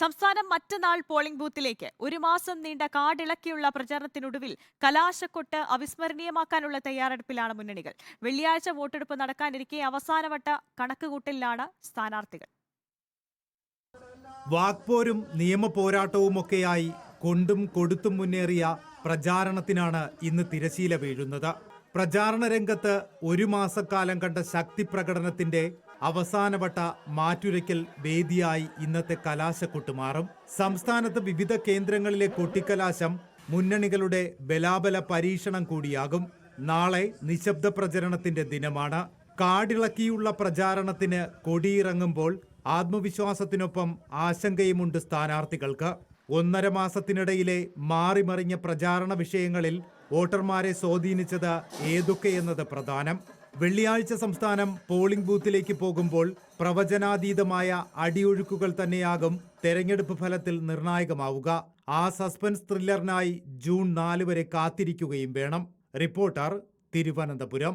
സംസ്ഥാനം മറ്റന്നാൾ പോളിംഗ് ബൂത്തിലേക്ക്. ഒരു മാസം നീണ്ട കാടിളക്കിയുള്ള പ്രചാരണത്തിനൊടുവിൽ കലാശക്കൊട്ട് അവിസ്മരണീയമാക്കാനുള്ള തയ്യാറെടുപ്പിലാണ് മുന്നണികൾ. വെള്ളിയാഴ്ച വോട്ടെടുപ്പ് നടക്കാനിരിക്കെ അവസാനവട്ട കണക്കുകൂട്ടലിലാണ് സ്ഥാനാർത്ഥികൾ. വാക്പോരും നിയമപോരാട്ടവുമൊക്കെയായി കൊണ്ടും കൊടുത്തും മുന്നേറിയ പ്രചാരണത്തിനാണ് ഇന്ന് തിരശീല വീഴുന്നത്. പ്രചാരണ രംഗത്ത് ഒരു മാസക്കാലം കണ്ട ശക്തി പ്രകടനത്തിന്റെ അവസാനവട്ട മാറ്റുരയ്ക്കൽ വേദിയായി ഇന്നത്തെ കലാശക്കൊട്ട് മാറും. സംസ്ഥാനത്ത് വിവിധ കേന്ദ്രങ്ങളിലെ കൊട്ടിക്കലാശം മുന്നണികളുടെ ബലാബല പരീക്ഷണം കൂടിയാകും. നാളെ നിശബ്ദ പ്രചരണത്തിന്റെ ദിനമാണ്. കാടിളക്കിയുള്ള പ്രചാരണത്തിന് കൊടിയിറങ്ങുമ്പോൾ ആത്മവിശ്വാസത്തിനൊപ്പം ആശങ്കയുമുണ്ട് സ്ഥാനാർത്ഥികൾക്ക്. ഒന്നര മാസത്തിനിടയിലെ മാറിമറിഞ്ഞ പ്രചാരണ വിഷയങ്ങളിൽ വോട്ടർമാരെ സ്വാധീനിച്ചത് ഏതൊക്കെയെന്നത് പ്രധാനം. വെള്ളിയാഴ്ച സംസ്ഥാനം പോളിംഗ് ബൂത്തിലേക്ക് പോകുമ്പോൾ പ്രവചനാതീതമായ അടിയൊഴുക്കുകൾ തന്നെയാകും തെരഞ്ഞെടുപ്പ് ഫലത്തിൽ നിർണായകമാവുക. ആ സസ്പെൻസ് ത്രില്ലറിനായി ജൂൺ നാല് വരെ കാത്തിരിക്കുകയും വേണം. റിപ്പോർട്ടർ തിരുവനന്തപുരം.